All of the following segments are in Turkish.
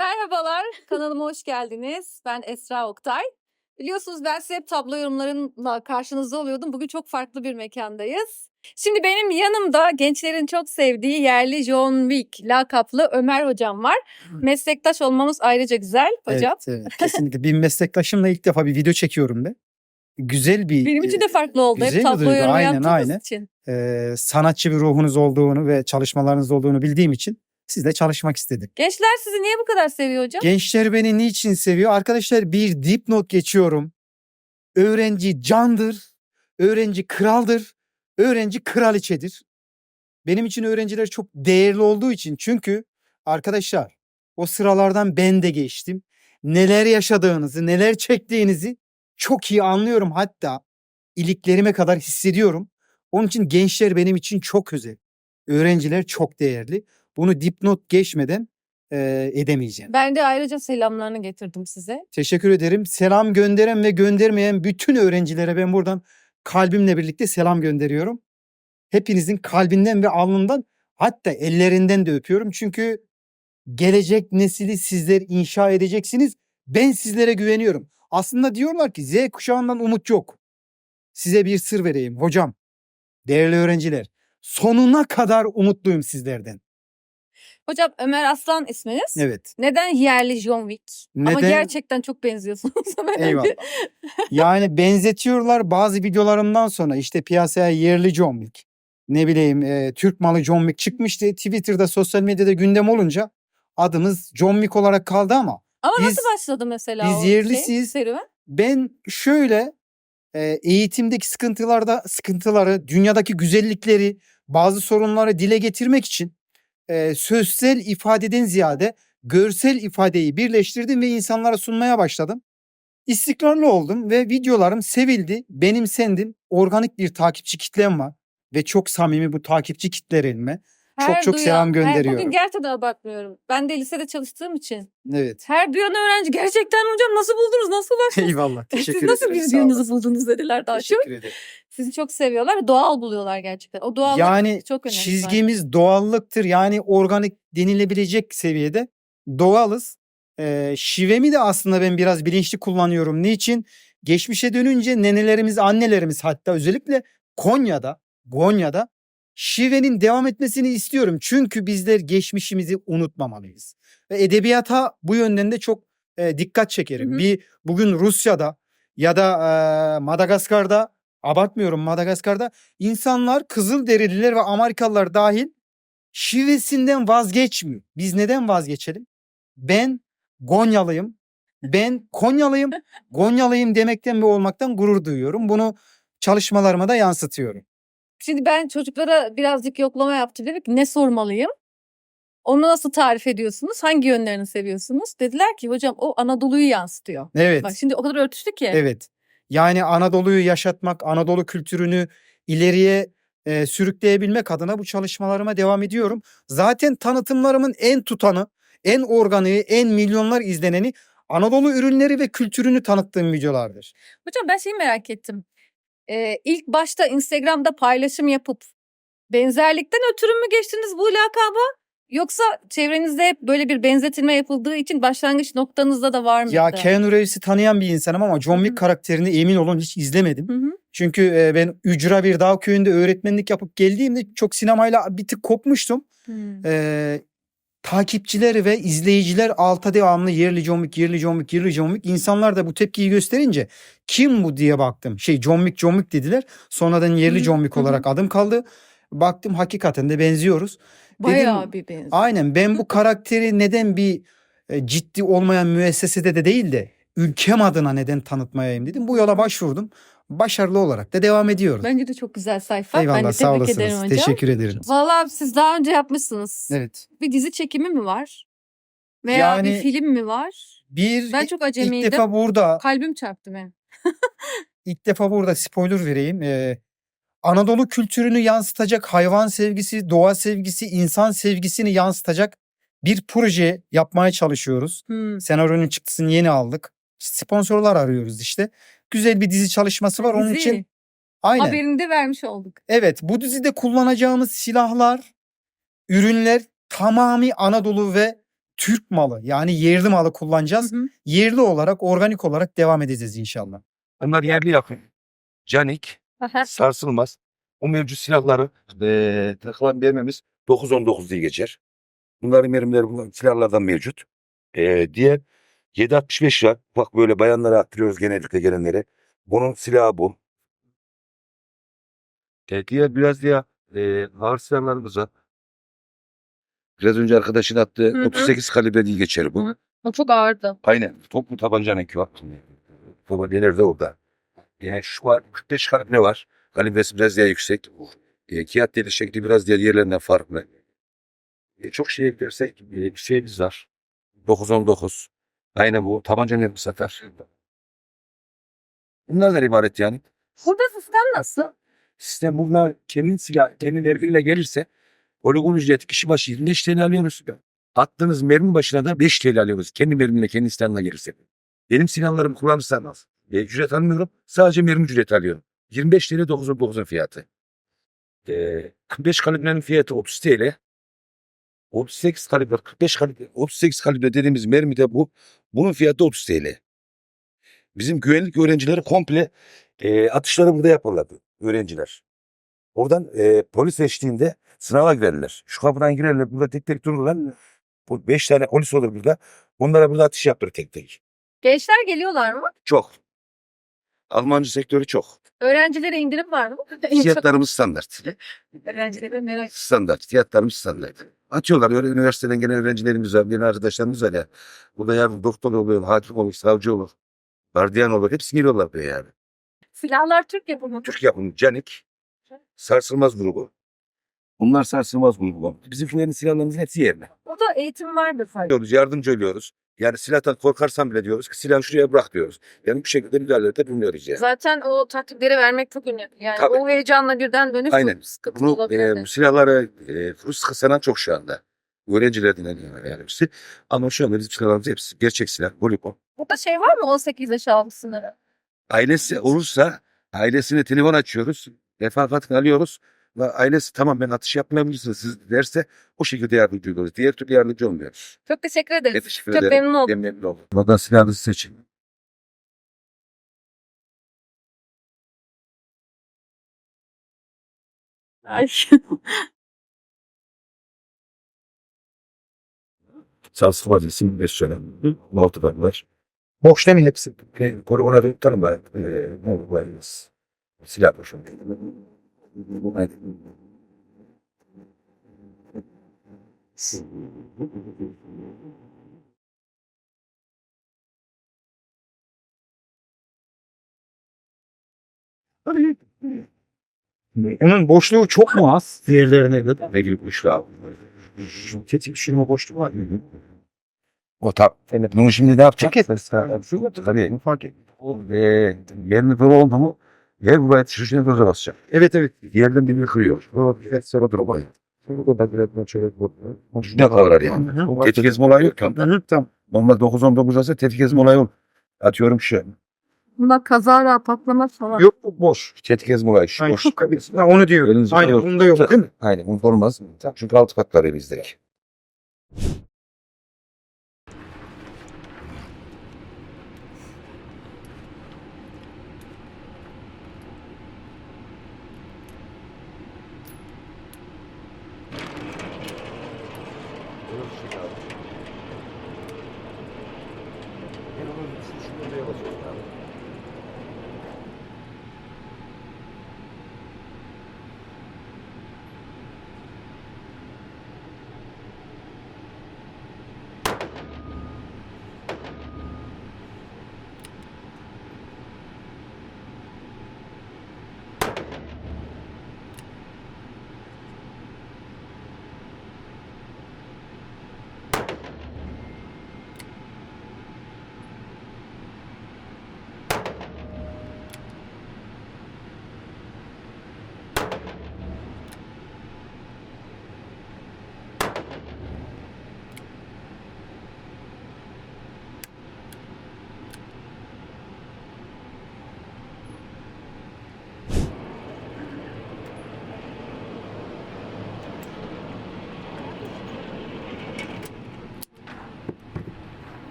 Merhabalar, kanalıma hoş geldiniz. Ben Esra Oktay. Biliyorsunuz ben size hep tablo yorumlarımla karşınızda oluyordum. Bugün çok farklı bir mekandayız. Şimdi benim yanımda gençlerin çok sevdiği yerli John Wick lakaplı Ömer hocam var. Meslektaş olmamız ayrıca güzel hocam. Evet, evet, kesinlikle. bir meslektaşımla ilk defa bir video çekiyorum ben. Güzel bir Benim için de farklı oldu. güzel Hep tablo yorumu Aynen, yaptığımız aynen. için. e, sanatçı bir ruhunuz olduğunu ve çalışmalarınız olduğunu bildiğim için sizle çalışmak istedim. Gençler sizi niye bu kadar seviyor hocam? Gençler beni niçin seviyor? Arkadaşlar bir dipnot geçiyorum. Öğrenci candır, öğrenci kraldır, öğrenci kraliçedir. Benim için öğrenciler çok değerli olduğu için çünkü arkadaşlar o sıralardan ben de geçtim. Neler yaşadığınızı, neler çektiğinizi çok iyi anlıyorum hatta iliklerime kadar hissediyorum. Onun için gençler benim için çok özel. Öğrenciler çok değerli. Bunu dipnot geçmeden eee, edemeyeceğim. Ben de ayrıca selamlarını getirdim size. Teşekkür ederim. Selam gönderen ve göndermeyen bütün öğrencilere ben buradan kalbimle birlikte selam gönderiyorum. Hepinizin kalbinden ve alnından hatta ellerinden de öpüyorum. Çünkü gelecek nesili sizler inşa edeceksiniz. Ben sizlere güveniyorum. Aslında diyorlar ki Z kuşağından umut yok. Size bir sır vereyim hocam. Değerli öğrenciler, sonuna kadar umutluyum sizlerden. Hocam Ömer Aslan isminiz. Evet. Neden yerli John Wick? Ama Neden? gerçekten çok benziyorsunuz. Ömer Eyvallah. Yani benzetiyorlar bazı videolarımdan sonra işte piyasaya yerli John Wick. Ne bileyim e, Türk malı John Wick çıkmıştı. Twitter'da sosyal medyada gündem olunca adımız John Wick olarak kaldı ama Ama Biz- nasıl başladı mesela biz o şey, yerlisiyiz. serüven? ben şöyle e, eğitimdeki sıkıntılarda sıkıntıları, dünyadaki güzellikleri, bazı sorunları dile getirmek için e, sözsel ifadeden ziyade görsel ifadeyi birleştirdim ve insanlara sunmaya başladım. İstikrarlı oldum ve videolarım sevildi, benimsendim. Organik bir takipçi kitlem var ve çok samimi bu takipçi kitlelerime. Çok çok selam her- gönderiyorum. bugün gerçekten abartmıyorum. Ben de lisede çalıştığım için. Evet. Her duyan öğrenci gerçekten hocam nasıl buldunuz? Nasıl ulaştınız? Eyvallah. Teşekkür Siz nasıl ederim. Sağ olun. birbirinizı buldunuz dediler daha çok. Teşekkür ederim. Sizi çok seviyorlar. Doğal buluyorlar gerçekten. O doğallık Yani çok önemli. çizgimiz doğallıktır. Yani organik denilebilecek seviyede doğalız. Ee, şivemi de aslında ben biraz bilinçli kullanıyorum. Niçin? Geçmişe dönünce nenelerimiz, annelerimiz hatta özellikle Konya'da, Konya'da şivenin devam etmesini istiyorum. Çünkü bizler geçmişimizi unutmamalıyız. Ve edebiyata bu yönden de çok e, dikkat çekerim. Hı hı. Bir bugün Rusya'da ya da e, Madagaskar'da abartmıyorum Madagaskar'da insanlar Kızılderililer ve Amerikalılar dahil şivesinden vazgeçmiyor. Biz neden vazgeçelim? Ben Gonyalıyım. Ben Konyalıyım. Gonyalıyım demekten ve olmaktan gurur duyuyorum. Bunu çalışmalarıma da yansıtıyorum. Şimdi ben çocuklara birazcık yoklama yaptım. Dedim ki ne sormalıyım? Onu nasıl tarif ediyorsunuz? Hangi yönlerini seviyorsunuz? Dediler ki hocam o Anadolu'yu yansıtıyor. Evet. Bak şimdi o kadar örtüştü ki. Evet. Yani Anadolu'yu yaşatmak, Anadolu kültürünü ileriye e, sürükleyebilmek adına bu çalışmalarıma devam ediyorum. Zaten tanıtımlarımın en tutanı, en organiği, en milyonlar izleneni Anadolu ürünleri ve kültürünü tanıttığım videolardır. Hocam ben şeyi merak ettim. Ee, ilk başta Instagram'da paylaşım yapıp benzerlikten ötürü mü geçtiniz bu lakaba? Yoksa çevrenizde hep böyle bir benzetilme yapıldığı için başlangıç noktanızda da var mıydı? Ya Keanu Reeves'i tanıyan bir insanım ama John Hı hı. Wick karakterini emin olun hiç izlemedim. Hı hı. Çünkü e, ben ücra bir dağ köyünde öğretmenlik yapıp geldiğimde çok sinemayla bir tık kopmuştum. Hmm. Ee, takipçiler ve izleyiciler alta devamlı yerli John Wick, yerli John Wick, yerli John Wick. İnsanlar da bu tepkiyi gösterince kim bu diye baktım. Şey John Wick, John Wick dediler. Sonradan yerli Hı hı, John Wick hı hı. olarak adım kaldı. Baktım hakikaten de benziyoruz. Bayağı bir benziyor. Aynen ben bu karakteri neden bir e, ciddi olmayan müessesede de değil de ülkem adına neden tanıtmayayım dedim. Bu yola başvurdum. Başarılı olarak da devam ediyoruz. Bence de çok güzel sayfa. ben Eyvallah de sağ tebrik ederim olasınız. hocam. Teşekkür ederim. Vallahi siz daha önce yapmışsınız. Evet. Bir dizi çekimi mi var? Veya Yani bir film mi var? Bir Ben çok ilk acemiydim. defa burada Kalbim çarptı benim. ilk defa burada spoiler vereyim. Ee, Anadolu kültürünü yansıtacak hayvan sevgisi, doğa sevgisi, insan sevgisini yansıtacak bir proje yapmaya çalışıyoruz. Hmm. Senaryonun çıktısını yeni aldık. Sponsorlar arıyoruz işte. Güzel bir dizi çalışması var. Onun Dizi. için aynen. Haberini de vermiş olduk. Evet bu dizide kullanacağımız silahlar, ürünler tamamı Anadolu ve Türk malı yani yerli malı kullanacağız. Hı hı. Yerli olarak, organik olarak devam edeceğiz inşallah. Bunlar yerli yakın. Canik, Aha. sarsılmaz. O mevcut silahları eee takılan mermimiz 9-19 diye geçer. Bunların mermileri bunlar silahlardan mevcut. Eee diğer 7.65 var. Bak böyle bayanlara attırıyoruz genellikle gelenlere. Bunun silahı bu. E, diğer biraz diye eee ağır silahlarımız var. Biraz önce arkadaşın attığı Hı hı. 38 kalibre diye geçer bu. Hı. O çok ağırdı. Aynen. Toplu tabancanın ki var. Baba neler de orada. Yani şu var. 45 kalibre var. Kalibresi biraz daha yüksek. E, kağıt deli şekli biraz diğer yerlerinden farklı. E, çok şey eklersek e, bir şeyimiz var. 919. Aynen bu. Tabancanın bu sefer. Bunlardan ibaret yani. Burada sistem nasıl? Sistem bunlar kendi silah, kendi mermiyle gelirse poligon ücreti kişi başı 25 TL alıyoruz. Attığınız mermi başına da 5 TL alıyoruz. Kendi mermimle kendi silahına gelirse. Benim silahlarımı kullanırsan az. E, ücret almıyorum. Sadece mermi ücreti alıyorum. 25 TL 9'un fiyatı. E, 45 kalibrenin fiyatı 30 TL. 38 kalibre, 45 kalibre, 38 kalibre dediğimiz mermi de bu. Bunun fiyatı 30 TL. Bizim güvenlik öğrencileri komple e, atışları burada yaparlardı öğrenciler. Oradan e, polis eşliğinde sınava girerler. Şu kapıdan girerler. Burada tek tek dururlar. Bu beş tane polis olur burada. Onlara burada atış yaptırır tek tek. Gençler geliyorlar mı? Çok. Almancı sektörü çok. Öğrencilere indirim var mı? Fiyatlarımız standart. Öğrencilere merak Standart. Fiyatlarımız standart. Atıyorlar. Öyle üniversiteden gelen öğrencilerimiz var. Benim arkadaşlarımız var ya. Burada yarın doktor oluyor, hakim olur, savcı olur. Gardiyan olur. Hepsi geliyorlar buraya yani. Silahlar Türk yapımı. Türk yapımı Canik. Sarsılmaz grubu. Bunlar sarsılmaz grubu. Bizimkilerin silahlarımızın hepsi yerine. Burada eğitim vardır sanki. Diyoruz, yardımcı oluyoruz. Yani silahtan korkarsan bile diyoruz ki silahı şuraya bırak diyoruz. Yani bu şekilde müdahalede bulunuyoruz yani. Zaten o taktikleri vermek çok önemli. Yani Tabii. o heyecanla birden dönüp Aynen. sıkıntı Bunu olabilir. e, bu silahları e, Rus kısanan çok şu anda. Öğrenciler dinleniyor yani hepsi. Ama şu anda bizim silahlarımız hepsi gerçek silah. Voleybol. Burada şey var mı 18 yaş altı sınırı? Ailesi olursa ailesine telefon açıyoruz. Refakatini alıyoruz. Ve ailesi tamam ben atış yapmayabilirsiniz siz derse o şekilde yardımcı oluyoruz. Diğer türlü yardımcı olmuyoruz. Çok teşekkür ederiz. Evet, teşekkür Çok ederim. memnun oldum. Memnun oldum. Buradan silahınızı seçin. Ay. Sarsılma isim ve söyle. Multiple var. Boş değil mi hepsi? E, Korona bir tanım var. E, Multiple silah boşu. Onun boşluğu çok mu az diğerlerine göre? Ne gibi kuşlar? Tetik şurma boşluğu var. O tak. Bunu şimdi ne yapacak? Ceket. Tabii. Fark et. O e, yerini böyle oldu mu yer buraya şişine doza basacak. Evet evet. Yerden birini kırıyor. O bir sonra durma. Ne kadar yani? Tetik ezme olayı yok. Hı, Tamam. Normal 9-19 olsa tetik ezme olayı yok. Atıyorum şu. Buna kazara patlama falan. Yok bu boş. Tetik ezme olayı şu Aynen. boş. Ha, onu diyor. Elinizi Aynen koyuyor. bunda yok değil mi? Aynen bunu olmaz. Çünkü altı patlar elimizdeki. 이런 건 주문 배워가지고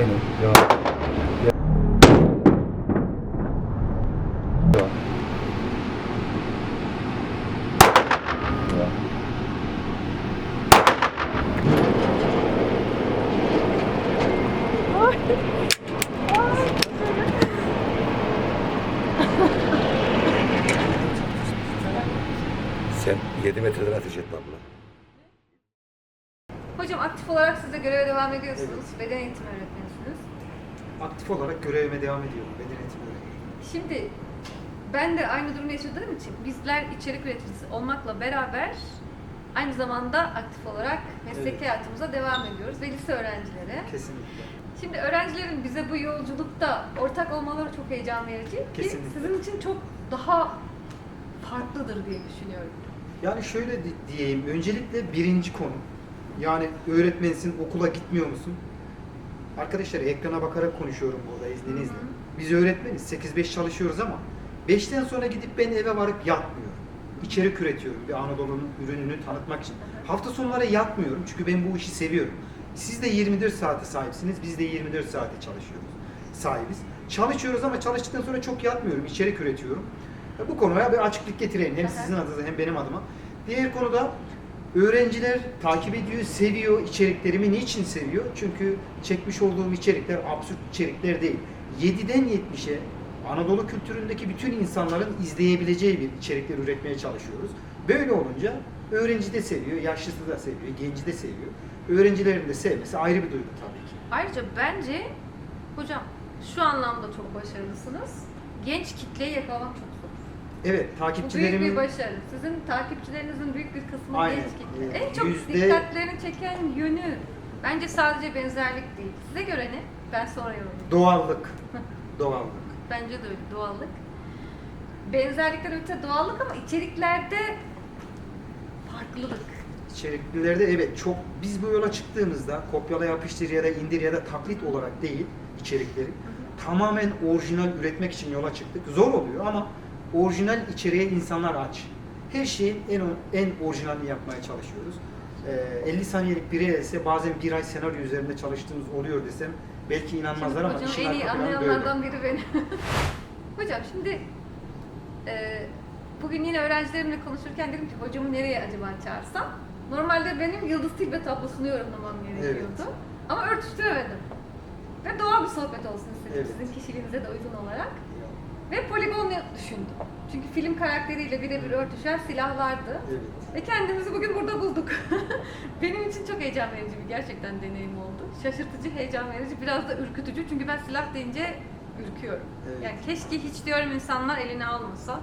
Aynen. Devam. Devam. Devam. Sen 7 metreden ateş etme abla. Hocam aktif olarak siz de göreve devam ediyorsunuz. Beden eğitimi. Aktif olarak görevime devam ediyorum. Beden eğitimi öğretmeni. Şimdi ben de aynı durumu yaşadığım için bizler içerik üreticisi olmakla beraber aynı zamanda aktif olarak mesleki Evet. hayatımıza devam ediyoruz ve lise öğrencileri. Kesinlikle. Şimdi öğrencilerin bize bu yolculukta ortak olmaları çok heyecan verici ki Kesinlikle. sizin için çok daha farklıdır diye düşünüyorum. Yani şöyle di- diyeyim. Öncelikle birinci konu. Yani öğretmensin, okula gitmiyor musun? Arkadaşlar ekrana bakarak konuşuyorum burada izninizle. Biz öğretmeniz 8-5 çalışıyoruz ama 5'ten sonra gidip ben eve varıp yatmıyorum. İçerik üretiyorum bir Anadolu'nun ürününü tanıtmak için. Hafta sonları yatmıyorum çünkü ben bu işi seviyorum. Siz de 24 saate sahipsiniz, biz de 24 saate çalışıyoruz. Sahibiz. Çalışıyoruz ama çalıştıktan sonra çok yatmıyorum, içerik üretiyorum. Bu konuya bir açıklık getireyim hem sizin adınıza hem benim adıma. Diğer konuda öğrenciler takip ediyor, seviyor içeriklerimi. Niçin seviyor? Çünkü çekmiş olduğum içerikler absürt içerikler değil. 7'den 70'e Anadolu kültüründeki bütün insanların izleyebileceği bir içerikler üretmeye çalışıyoruz. Böyle olunca öğrenci de seviyor, yaşlısı da seviyor, genci de seviyor. Öğrencilerin de sevmesi ayrı bir duygu tabii ki. Ayrıca bence hocam şu anlamda çok başarılısınız. Genç kitleyi yakalamak çok. Evet, Bu büyük takipçilerimin bir başarı. Sizin takipçilerinizin büyük bir kısmı Aynen. genç kitle. Ee, En çok yüzde- dikkatlerini çeken yönü bence sadece benzerlik değil. Size göre ne? Ben sonra yorumlayayım. doğallık. doğallık. Bence de öyle doğallık. Benzerlikten öte doğallık ama içeriklerde farklılık. İçeriklilerde evet çok biz bu yola çıktığımızda kopyala yapıştır ya da indir ya da taklit olarak değil içerikleri tamamen orijinal üretmek için yola çıktık. Zor oluyor ama orijinal içeriğe insanlar aç. Her şeyin en en orijinalini yapmaya çalışıyoruz. Ee, 50 saniyelik bir ise bazen bir ay senaryo üzerinde çalıştığımız oluyor desem belki inanmazlar ama hocam işin en iyi arka planı böyle. anlayanlardan biri benim. hocam şimdi e, bugün yine öğrencilerimle konuşurken dedim ki hocamı nereye acaba çağırsam? Normalde benim Yıldız Tilbe tablosunu yorumlamam gerekiyordu. Ama örtüştüremedim. Ve doğal bir sohbet olsun istedim Evet. sizin kişiliğinize de uygun olarak. Ve poligon düşündüm. Çünkü film karakteriyle birebir örtüşen silahlardı. Evet. Ve kendimizi bugün burada bulduk. Benim için çok heyecan verici bir gerçekten deneyim oldu. Şaşırtıcı, heyecan verici, biraz da ürkütücü. Çünkü ben silah deyince ürküyorum. Evet. Yani keşke hiç diyorum insanlar eline almasa,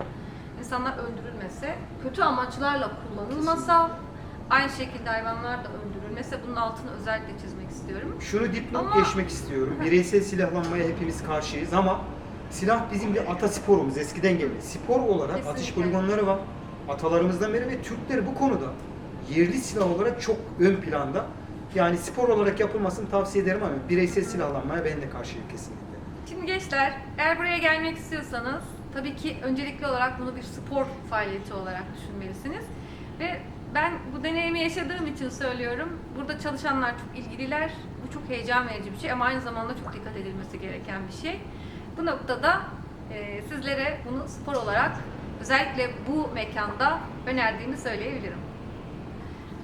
insanlar öldürülmese, kötü amaçlarla kullanılmasa, aynı şekilde hayvanlar da öldürülmese bunun altını özellikle çizmek istiyorum. Şunu dipnot Ama- geçmek istiyorum. Bireysel silahlanmaya hepimiz karşıyız ama silah bizim bir ata sporumuz. Eskiden geliyor. Spor olarak atış Kesinlikle. poligonları var. Atalarımızdan beri ve Türkler bu konuda yerli silah olarak çok ön planda. Yani spor olarak yapılmasını tavsiye ederim ama bireysel silahlanmaya ben de karşıyım kesinlikle. Şimdi gençler, eğer buraya gelmek istiyorsanız tabii ki öncelikli olarak bunu bir spor faaliyeti olarak düşünmelisiniz. Ve ben bu deneyimi yaşadığım için söylüyorum. Burada çalışanlar çok ilgililer. Bu çok heyecan verici bir şey ama aynı zamanda çok dikkat edilmesi gereken bir şey. Bu noktada e, sizlere bunu spor olarak özellikle bu mekanda önerdiğimi söyleyebilirim.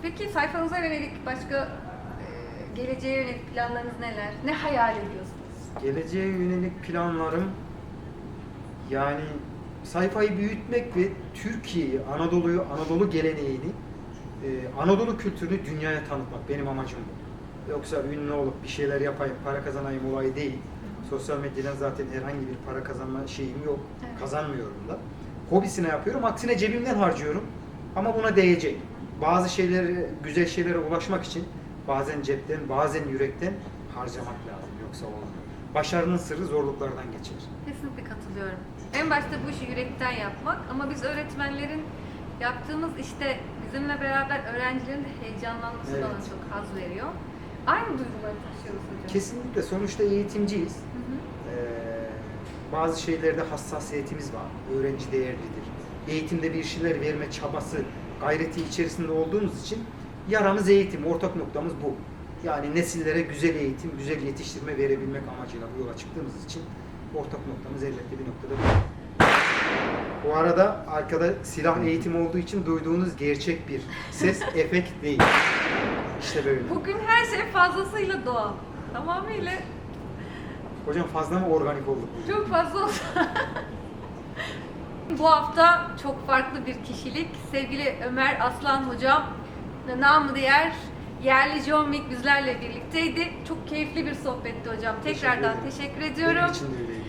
Peki sayfanıza yönelik başka e, geleceğe yönelik planlarınız neler? Ne hayal ediyorsunuz? Geleceğe yönelik planlarım yani sayfayı büyütmek ve Türkiye'yi, Anadolu'yu, Anadolu geleneğini, e, Anadolu kültürünü dünyaya tanıtmak benim amacım bu. Yoksa ünlü olup bir şeyler yapayım, para kazanayım olayı değil. Sosyal medyadan zaten herhangi bir para kazanma şeyim yok. Evet. Kazanmıyorum da. Hobisine yapıyorum. Aksine cebimden harcıyorum. Ama buna değecek. Bazı şeyleri, güzel şeylere ulaşmak için bazen cepten, bazen yürekten harcamak lazım. Yoksa olmuyor. Başarının sırrı zorluklardan geçer. Kesinlikle katılıyorum. En başta bu işi yürekten yapmak ama biz öğretmenlerin yaptığımız işte bizimle beraber öğrencilerin de heyecanlanması Evet. bana çok haz veriyor. Aynı duyguları taşıyoruz hocam. Kesinlikle sonuçta eğitimciyiz. Hı hı. Ee, bazı şeylerde hassasiyetimiz var. Öğrenci değerlidir. Eğitimde bir şeyler verme çabası, gayreti içerisinde olduğumuz için yaramız eğitim, ortak noktamız bu. Yani nesillere güzel eğitim, güzel yetiştirme verebilmek amacıyla bu yola çıktığımız için ortak noktamız elbette bir noktada bu. Bu arada arkada silah eğitimi olduğu için duyduğunuz gerçek bir ses, efekt değil. İşte böyle. Bugün her şey fazlasıyla doğal. Tamamıyla Hocam fazla mı organik olduk? çok fazla oldu. Bu hafta çok farklı bir kişilik. Sevgili Ömer Aslan hocam, namı diğer yerli John Wick bizlerle birlikteydi. Çok keyifli bir sohbetti hocam. Tekrardan teşekkür Benim ediyorum. için de öyleydi.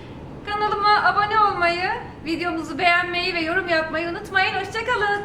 Kanalıma abone olmayı, videomuzu beğenmeyi ve yorum yapmayı unutmayın. Hoşçakalın.